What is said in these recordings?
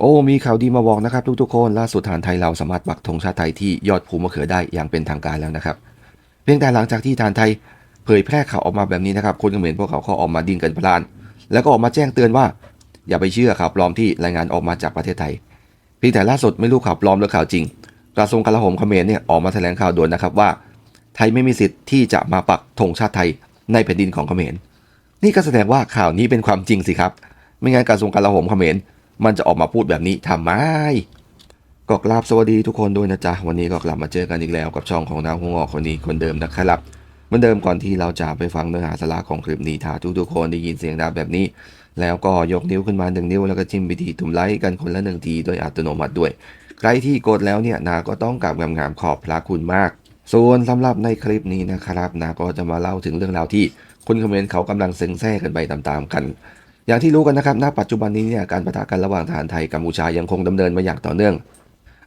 โอ้ มีข่าวดีมาบอกนะครับทุกๆคน ล่าสุดฐานไทยเราสามารถปักธงชาติไทยที่ยอดภูมะเขือได้อย่างเป็นทางการแล้วนะครับ เพียงแต่หลังจากที่ฐานไทยเผยแพร่ข่าวออกมาแบบนี้นะครับ คนเขมรพวกเขาก็ออกมาดิ้นกันพลาน แล้วก็ออกมาแจ้งเตือนว่า อย่าไปเชื่อข่าวปลอมที่รายงานออกมาจากประเทศไทย เพียงแต่ล่าสุดไม่รู้ข่าวปลอมหรือข่าวจริง กระทรวงกลาโหมเขมรเนี่ยออกมาแถลงข่าวด่วนนะครับว่า ไทยไม่มีสิทธิ์ที่จะมาปักธงชาติไทยในแผ่นดินของเขมร นี่ก็แสดงว่าข่าวนี้เป็นความจริงสิครับ ไม่งั้นกระทรวงกลาโหมเขมร มันจะออกมาพูดแบบนี้ทำไมก็กราบสวัสดีทุกคนด้วยนะจ๊ะ วันนี้ก็กลับมาเจอกันอีกแล้วกับช่องของนางหงอกคนนี้คนเดิมนะครับเหมือนเดิมก่อนที่เราจะไปฟังเนื้อหาสาระของคลิปนี้ถ้าทุกๆคนได้ยินเสียงดังแบบนี้ แล้วก็ยกนิ้วขึ้นมาหนึ่งนิ้วแล้วก็จิ้มไปที่ตุ่มไลค์กันคนละหนึ่งทีโดยอัตโนมัติด้วย ใครที่กดแล้วเนี่ยนาก็ต้องกราบงามๆขอบพระคุณมาก ส่วนสำหรับในคลิปนี้นะครับนาก็จะมาเล่าถึงเรื่องราวที่คนคอมเมนต์เขากำลังเซ็งแซ่กันไปตามๆกัน อย่างที่รู้กันนะครับณปัจจุบันนี้เนี่ยการปะทะกันระหว่างทหารไทยกัมพูชายังคงดำเนินมาอย่างต่อเนื่อง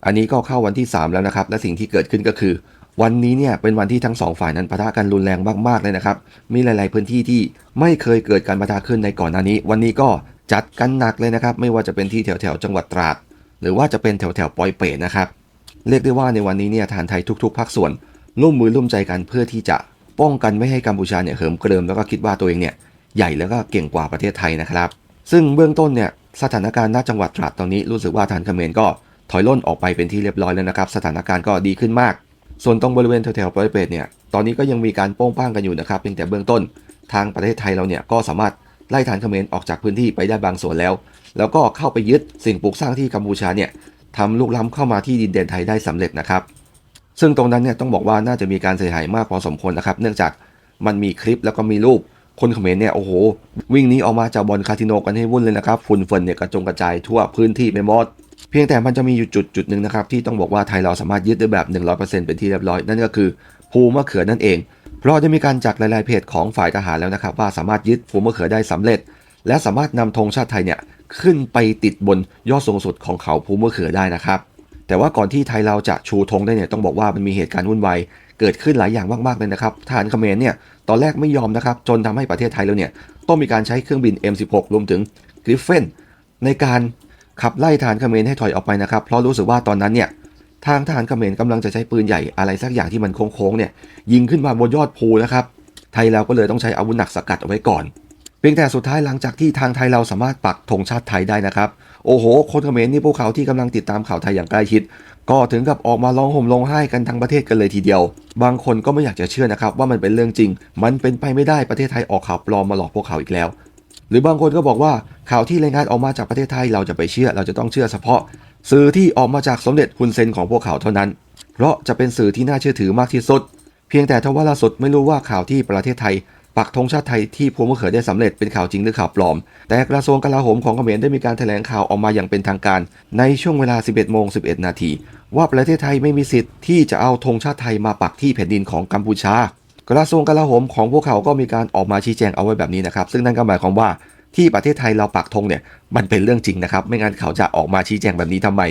อันนี้ก็เข้าวันที่ 3 แล้วนะครับ และสิ่งที่เกิดขึ้นก็คือ วันนี้เนี่ยเป็นวันที่ทั้งสองฝ่ายนั้นปะทะกันรุนแรงมากๆเลยนะครับ มีหลาย ๆ พื้นที่ที่ไม่เคยเกิดการปะทะขึ้นในก่อนหน้านี้ วันนี้ก็จัดกันหนักเลยนะครับ ไม่ว่าจะเป็นที่แถวๆจังหวัดตราด หรือว่าจะเป็นแถวๆปอยเปตนะครับ เรียกได้ว่าในวันนี้เนี่ยทหารไทยทุก ๆ ภาคส่วนร่วมมือร่วมใจกันเพื่อที่จะป้องกันไม่ให้กัมพูชาเนี่ยเหิมเกริมแล้วก็คิดว่าตัวเองเนี่ย ใหญ่แล้วก็เก่งกว่าประเทศไทยนะครับ ซึ่งเบื้องต้นเนี่ยสถานการณ์ณจังหวัดตราดตอนนี้รู้สึกว่าทารเขมรก็ถอยล่นออกไปเป็นที่เรียบร้อยแล้วนะครับ สถานการณ์ก็ดีขึ้นมาก ส่วนตรงบริเวณแถวๆปอยเปตเนี่ยตอนนี้ก็ยังมีการโป้งป้างกันอยู่นะครับเพียงแต่เบื้องต้น ทางประเทศไทยเราเนี่ยก็สามารถไล่ทหารเขมรออกจากพื้นที่ไปได้บางส่วนแล้ว แล้วก็เข้าไปยึดสิ่งปลูกสร้างที่กัมพูชาเนี่ยทำลุกล้ำเข้ามาที่ดินแดนไทยได้สำเร็จนะครับ ซึ่งตรงนั้นเนี่ยต้องบอกว่าน่าจะมีการเสียหายมากพอสมควรนะครับ เนื่องจากมันมีคลิปแล้วก็มีรูป คนเขมรเนี่ยโอ้โห วิ่งนี้ออกมาจากบอลคาสิโนกันให้วุ่นเลยนะครับฝุ่นเฟินเนี่ยกระจงกระจายทั่วพื้นที่ไปหมดเพียงแต่มันจะมีอยู่จุดจุดหนึ่งนะครับที่ต้องบอกว่าไทยเราสามารถยึดได้แบบ 100%เป็นที่เรียบร้อย นั่นก็คือภูมะเขือนั่นเอง เพราะได้มีการจักหลายๆเพจของฝ่ายทหารแล้วนะครับว่าสามารถยึดภูมะเขือได้สำเร็จ และสามารถนำธงชาติไทยเนี่ยขึ้นไปติดบนยอดสูงสุดของเขาภูมะเขือได้นะครับแต่ว่าก่อนที่ไทยเราจะชูธงได้เนี่ยต้องบอกว่ามันมีเหตุการณ์วุ่นวายเกิดขึ้นหลายอย่างมากๆเลยนะครับทหารเขมรเนี่ย ตอนแรกไม่ยอมนะครับ จนทำให้ประเทศไทยแล้วเนี่ย ต้องมีการใช้เครื่องบิน M16 รวมถึงกริฟเฟนในการขับไล่ทหารเขมรให้ถอยออกไปนะครับ เพราะรู้สึกว่าตอนนั้นเนี่ยทางทหารเขมรกำลังจะใช้ปืนใหญ่อะไรสักอย่างที่มันโค้งๆเนี่ยยิงขึ้นมาบนยอดภูนะครับ ไทยเราก็เลยต้องใช้อาวุธหนักสกัดเอาไว้ก่อน พียงแต่สุดท้ายหลังจากที่ทางไทยเราสามารถปักธงชาติไทยได้นะครับ โอ้โห คนเขมรนี่พวกเขาที่กำลังติดตามข่าวไทยอย่างใกล้ชิด ก็ถึงกับออกมาร้องห่มร้องไห้กันทั้งประเทศกันเลยทีเดียว บางคนก็ไม่อยากจะเชื่อนะครับว่ามันเป็นเรื่องจริง มันเป็นไปไม่ได้ประเทศไทยออกข่าวปลอมมาหลอกพวกเขาอีกแล้ว หรือบางคนก็บอกว่าข่าวที่รายงานออกมาจากประเทศไทยเราจะไปเชื่อ เราจะต้องเชื่อเฉพาะ สื่อที่ออกมาจากสมเด็จฮุนเซนของพวกเขาเท่านั้น เพราะจะเป็นสื่อที่น่าเชื่อถือมากที่สุด เพียงแต่ทว่าล่าสุดไม่รู้ว่าข่าวที่ประเทศไทย ปักธงชาติไทยที่ภูมิเขือได้สำเร็จเป็นข่าวจริงหรือข่าวปลอม แต่กระทรวงกลาโหมของเขมรได้มีการแถลงข่าวออกมาอย่างเป็นทางการ ในช่วงเวลา 11โมง11 นาที ว่าประเทศไทยไม่มีสิทธิ์ที่จะเอาธงชาติไทยมาปักที่แผ่นดินของกัมพูชา กระทรวงกลาโหมของพวกเขาก็มีการออกมาชี้แจงเอาไว้แบบนี้นะครับ ซึ่งนั่นก็หมายความว่าที่ประเทศไทยเราปักธงเนี่ยมันเป็นเรื่องจริงนะครับ ไม่งั้นเขาจะออกมาชี้แจงแบบนี้ทำไม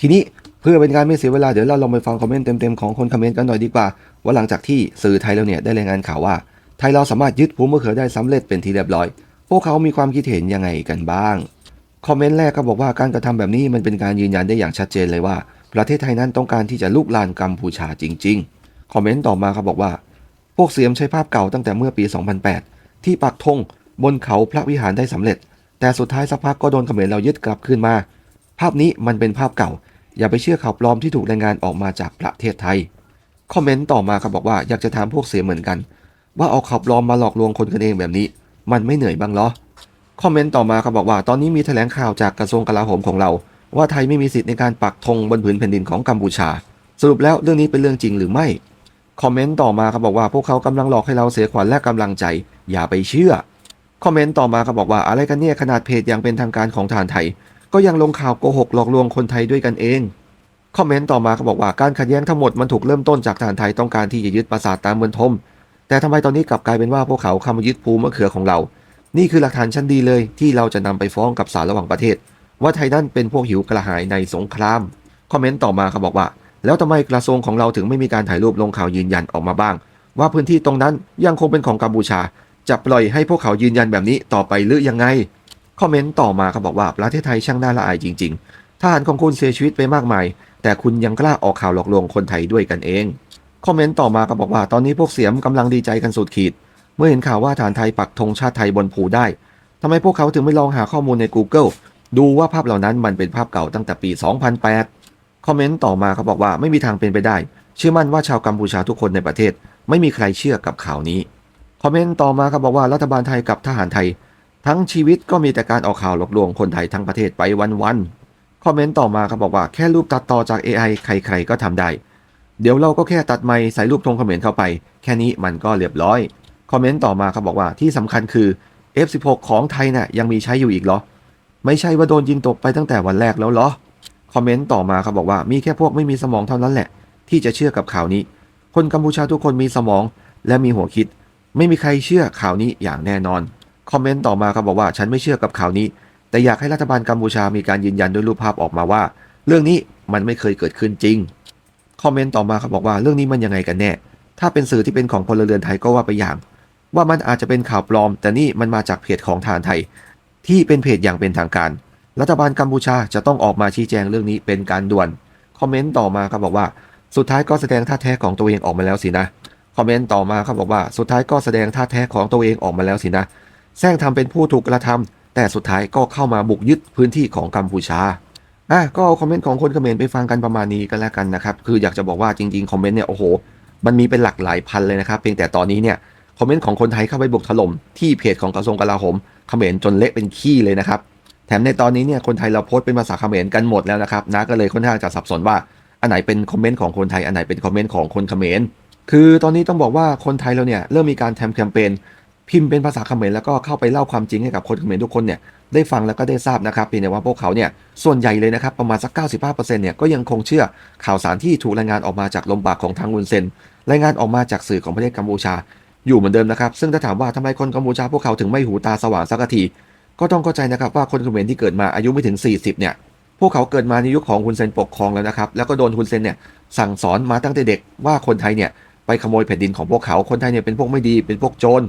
ทีนี้เพื่อเป็นการไม่เสียเวลาเดี๋ยวเราลองไปฟังคอมเมนต์เต็มๆของคนคอมเมนต์กันหน่อยดีกว่า ว่าหลังจากที่สื่อไทยเราเนี่ยได้รายงานข่าวว่า ไทยเราสามารถยึดภูมิมะเขือได้สำเร็จเป็นที่เรียบร้อย พวกเขามีความคิดเห็นยังไงกันบ้าง คอมเมนต์แรกก็บอกว่าการกระทำแบบนี้มันเป็นการยืนยันได้อย่างชัดเจนเลยว่า ประเทศไทยนั้นต้องการที่จะลุกลานกัมพูชาจริง ๆ คอมเมนต์ต่อมาเขาบอกว่า พวกเสียมใช้ภาพเก่าตั้งแต่เมื่อปี 2008 ที่ปักธงบนเขาพระวิหารได้สำเร็จ แต่สุดท้ายสักพักก็โดนเขมรเรายึดกลับคืนมา ภาพนี้มันเป็นภาพเก่า อย่าไปเชื่อข่าวปลอมที่ถูกรายงานออกมาจากประเทศไทย คอมเมนต์ต่อมาครับบอกว่าอยากจะถามพวกเสียเหมือนกัน ว่าเอาข่าวปลอมมาหลอกลวงคนกันเองแบบนี้ มันไม่เหนื่อยบ้างเหรอ คอมเมนต์ต่อมาครับอกว่าตอนนี้มีแถลงข่าวจากกระทรวงกลาโหมของเรา ว่าไทยไม่มีสิทธิ์ในการปักธงบนผืนแผ่นดินของกัมพูชา สรุปแล้วเรื่องนี้เป็นเรื่องจริงหรือไม่ คอมเมนต์ต่อมาครับอกว่าพวกเขากำลังหลอกให้เราเสียขวัญและกำลังใจ อย่าไปเชื่อ คอมเมนต์ต่อมาครับอกว่าอะไรกันเนี่ยขนาดเพจอย่างเป็นทางการของทารไทย ก็ยังลงข่าวโกหกหลอกลวงคนไทยด้วยกันเองคอมเมนต์ต่อมาเขาบอกว่าการขัดแย้งทั้งหมดมันถูกเริ่มต้นจากทหารไทยต้องการที่จะยึดปราสาทตามเมืองทม แต่ทำไมตอนนี้กลับกลายเป็นว่าพวกเขาเข้ามายึดภูมิมะเขือของเรา นี่คือหลักฐานชั้นดีเลยที่เราจะนำไปฟ้องกับศาลระหว่างประเทศ ว่าไทยนั่นเป็นพวกหิวกระหายในสงคราม คอมเมนต์ต่อมาเขาบอกว่า แล้วทำไมกระทรวงของเราถึงไม่มีการถ่ายรูปลงข่าวยืนยันออกมาบ้าง ว่าพื้นที่ตรงนั้นยังคงเป็นของกัมพูชา จะปล่อยให้พวกเขายืนยันแบบนี้ต่อไปหรือยังไง คอมเมนต์ต่อมาเขาบอกว่าประเทศไทยช่างน่าละอายจริง ๆทหารของคุณเสียชีวิตไปมากมาย แต่คุณยังกล้าออกข่าวหลอกลวงคนไทยด้วยกันเอง คอมเมนต์ต่อมาก็บอกว่าตอนนี้พวกเสียมกำลังดีใจกันสุดขีด เมื่อเห็นข่าวว่าฐานไทยปักธงชาติไทยบนภูได้ทำไมพวกเขาถึงไม่ลองหาข้อมูลใน Google ดูว่าภาพเหล่านั้นมันเป็นภาพเก่าตั้งแต่ปี 2008 คอมเมนต์ต่อมาเขาบอกว่าไม่มีทางเป็นไปได้ เชื่อมั่นว่าชาวกัมพูชาทุกคนในประเทศ ไม่มีใครเชื่อกับข่าวนี้ คอมเมนต์ต่อมาเขาบอกว่ารัฐบาลไทยกับทหารไทย ทั้งชีวิตก็มีแต่การออกข่าวหลอกลวงคนไทยทั้งประเทศไปวันๆ คอมเมนต์ต่อมาเขาบอกว่าแค่รูปตัดต่อจาก AI ใครๆก็ทำได้ เดี๋ยวเราก็แค่ตัดไมค์ใส่รูปธงเขมรเข้าไป แค่นี้มันก็เรียบร้อย คอมเมนต์ต่อมาเขาบอกว่าที่สำคัญคือ F16 ของไทยน่ะยังมีใช้อยู่อีกเหรอ ไม่ใช่ว่าโดนยิงตกไปตั้งแต่วันแรกแล้วเหรอ คอมเมนต์ต่อมาเขาบอกว่ามีแค่พวกไม่มีสมองเท่านั้นแหละ ที่จะเชื่อกับข่าวนี้ คนกัมพูชาทุกคนมีสมอง และมีหัวคิด ไม่มีใครเชื่อข่าวนี้อย่างแน่นอน คอมเมนต์ต่อมาเขาบอกว่าฉันไม่เชื่อกับข่าวนี้ แต่อยากให้รัฐบาลกัมพูชามีการยืนยันด้วยรูปภาพออกมาว่า เรื่องนี้มันไม่เคยเกิดขึ้นจริง คอมเมนต์ต่อมาเขาบอกว่าเรื่องนี้มันยังไงกันแน่ ถ้าเป็นสื่อที่เป็นของพลเรือนไทยก็ว่าไปอย่าง ว่ามันอาจจะเป็นข่าวปลอม แต่นี่มันมาจากเพจของทารไทย ที่เป็นเพจอย่างเป็นทางการ รัฐบาลกัมพูชาจะต้องออกมาชี้แจงเรื่องนี้เป็นการด่วน คอมเมนต์ต่อมาเขาบอกว่า สุดท้ายก็แสดงท่าแท้ของตัวเองออกมาแล้วสินะ คอมเมนต์ต่อมาเขาบอกว่าสุดท้ายก็แสดงท่าแท้ของตัวเองออกมาแล้วสินะ แซงทำเป็นผู้ถูกกระทำแต่สุดท้ายก็เข้ามาบุกยึดพื้นที่ของกัมพูชา อะก็เอาคอมเมนต์ของคนเขมรไปฟังกันประมาณนี้กันแล้วกันนะครับ คืออยากจะบอกว่าจริงๆคอมเมนต์เนี่ยโอ้โห มันมีเป็นหลักหลายพันเลยนะครับ เพียงแต่ตอนนี้เนี่ยคอมเมนต์ของคนไทยเข้าไปบุกถล่มที่เพจของกระทรวงกลาโหมเขมรจนเละเป็นขี้เลยนะครับ แถมในตอนนี้เนี่ยคนไทยเราโพสต์เป็นภาษาเขมรกันหมดแล้วนะครับนะก็เลยค่อนข้างจะสับสนว่าอันไหนเป็นคอมเมนต์ของคนไทยอันไหนเป็นคอมเมนต์ของคนเขมรคือตอนนี้ต้องบอกว่าคนไทยเราเนี่ยเริ่มมีการทำแคมเปญ พิมพ์เป็นภาษาเขมรแล้วก็เข้าไปเล่าความจริงให้กับคนเขมรทุกคนเนี่ยได้ฟังแล้วก็ได้ทราบนะครับเพียงแต่ว่าพวกเขาเนี่ยส่วนใหญ่เลยนะครับประมาณสัก 95%เนี่ยก็ยังคงเชื่อข่าวสารที่ถูกรายงานออกมาจากลมปากของทางวุนเซนรายงานออกมาจากสื่อของประเทศกัมพูชา อยู่เหมือนเดิมนะครับ ซึ่งถ้าถามว่าทำไมคนกัมพูชาพวกเขาถึงไม่หูตาสว่างสักทีก็ต้องเข้าใจนะครับว่าคนเขมรที่เกิดมาอายุไม่ถึง 40 เนี่ยพวกเขาเกิดมาในยุคของฮุนเซนปกครองแล้วนะครับ แล้วก็โดนฮุนเซนเนี่ยสั่งสอนมาตั้งแต่เด็กว่าคนไทยเนี่ยไปขโมยแผ่นดินของพวกเขา คนไทยเนี่ยเป็นพวกไม่ดี เป็นพวกโจร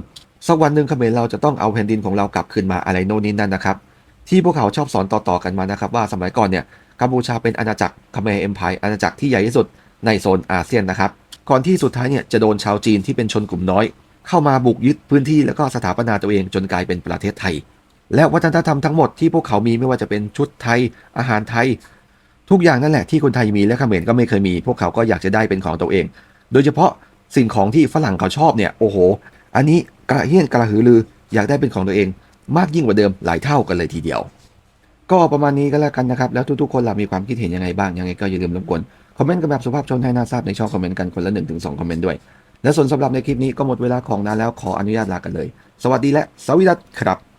สักวันหนึ่งเขมรเราจะต้องเอาแผ่นดินของเรากลับคืนมาอะไรโน่นนี่นั่นนะครับ ที่พวกเขาชอบสอนต่อๆกันมานะครับ ว่าสมัยก่อนเนี่ยกัมพูชาเป็นอาณาจักรคาเมรเอ็มพายอาณาจักรที่ใหญ่ที่สุดในโซนอาเซียนนะครับ ก่อนที่สุดท้ายเนี่ยจะโดนชาวจีนที่เป็นชนกลุ่มน้อย เข้ามาบุกยึดพื้นที่แล้วก็สถาปนาตัวเองจนกลายเป็นประเทศไทย และวัฒนธรรมทั้งหมดที่พวกเขามีไม่ว่าจะเป็นชุดไทย อาหารไทย ทุกอย่างนั่นแหละที่คนไทยมีและเขมรก็ไม่เคยมี พวกเขาก็อยากจะได้เป็นของตัวเอง โดยเฉพาะสิ่งของที่ฝรั่งเขาชอบเนี่ยโอ้โห อันนี้ กระเฮี้ยนกระหือรือ อยากได้เป็นของตัวเอง มากยิ่งกว่าเดิมหลายเท่ากันเลยทีเดียว ก็ประมาณนี้ก็แล้วกันนะครับ แล้วทุกๆคนล่ะมีความคิดเห็นยังไงบ้างยังไงก็อย่าลืมรบกวนคอมเมนต์กันแบบสุภาพชนให้น่าทราบในช่องคอมเมนต์กันคนละ1นถึงสคอมเมนต์ด้วย และส่วนสำหรับในคลิปนี้ก็หมดเวลาของนานแล้วขออนุญาตลากันเลย สวัสดีและสวัสดีครับ